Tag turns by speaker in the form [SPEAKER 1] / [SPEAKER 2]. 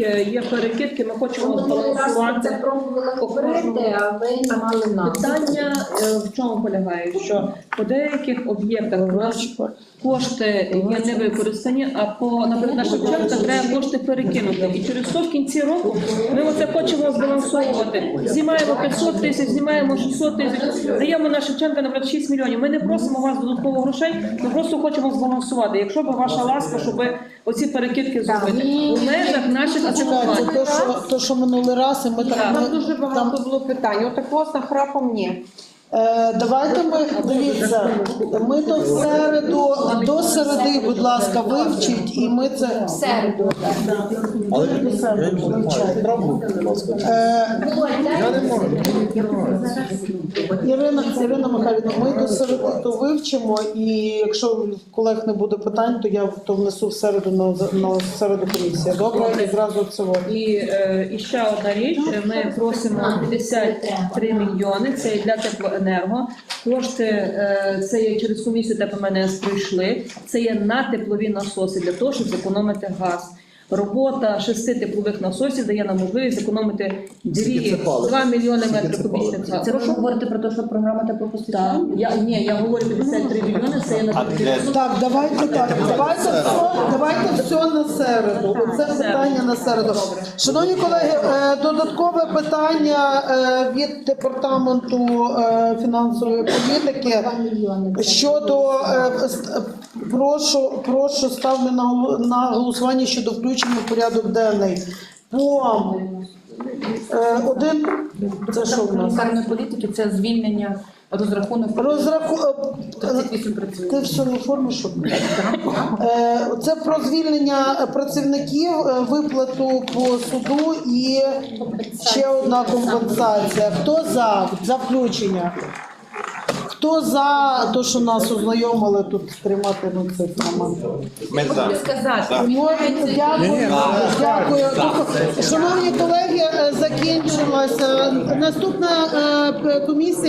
[SPEAKER 1] е, є перекидки, ми хочемо
[SPEAKER 2] Минулий це
[SPEAKER 1] збалансувати.
[SPEAKER 2] пробували говорити, а ви мали нас.
[SPEAKER 1] Питання е, в чому полягає? Що по деяких об'єктах у нас кошти є не використані, а по наприклад на Шевченка треба кошти перекинути. І через то в кінці року ми оце хочемо збалансовувати. Знімаємо 500 тисяч, знімаємо 600 тисяч, даємо на Шевченка, наприклад, 6 мільйонів. Ми не просимо вас додатково грошей, ми просто хочемо збалансувати. Якщо б ваша ласка, щоб оці перекидки зробити у межах наших
[SPEAKER 3] Чекайте, то що, то, що минулий раз, і ми
[SPEAKER 1] Так.
[SPEAKER 3] там.
[SPEAKER 4] Там дуже багато було питань. Отакого з нахрапом ні.
[SPEAKER 3] Е, давайте ми дивіться. Ми то в середу до середи, будь ласка, вивчіть, і ми це
[SPEAKER 2] В середу.
[SPEAKER 5] Але я не.
[SPEAKER 3] Е,
[SPEAKER 5] Я не можу.
[SPEAKER 3] Ірина, Ірина Михайлівна, ми до середи то вивчимо, і якщо в колег не буде питань, то я то внесу в середу на, на середу комісія. Добре, і зразу цього.
[SPEAKER 1] І, е, і ще одна річ, ми просимо 53 мільйони, це і для теплоенерго. Кошти е, це є через комісію ТПМНС прийшли, це є на теплові насоси для того, щоб зекономити газ. Робота шести теплових насосів дає нам можливість зекономити
[SPEAKER 5] Скільки це
[SPEAKER 1] 2, 2 мільйони метрів кубічних газу.
[SPEAKER 6] Це ви
[SPEAKER 1] Прошу?
[SPEAKER 6] говорите про те, що програма
[SPEAKER 1] Так,
[SPEAKER 6] теплопостачання?
[SPEAKER 1] я, ні, я говорю 53 мільйони, це є на
[SPEAKER 3] Так, давайте так. Давайте все, давайте все на середу. Оце питання на середу. Шановні колеги, е, додаткове питання е, від департаменту е, фінансової політики.
[SPEAKER 2] Два мільйони.
[SPEAKER 3] Щодо прошу, прошу ставлю на, на голосування щодо включення в порядок денний. По е, один це що в нас?
[SPEAKER 6] Гуманітарної політики це звільнення розрахунок
[SPEAKER 3] Розраху... е,
[SPEAKER 6] 38 працює.
[SPEAKER 3] Ти все не формі, щоб Е, це про звільнення працівників, е, виплату по суду і ще одна компенсація. Хто за, за включення? Хто за те, що нас ознайомили тут з на цей цифрами?
[SPEAKER 5] Ми за.
[SPEAKER 6] сказати.
[SPEAKER 3] Дякую. Дякую. Шановні колеги, е, закінчилася наступна е, комісія.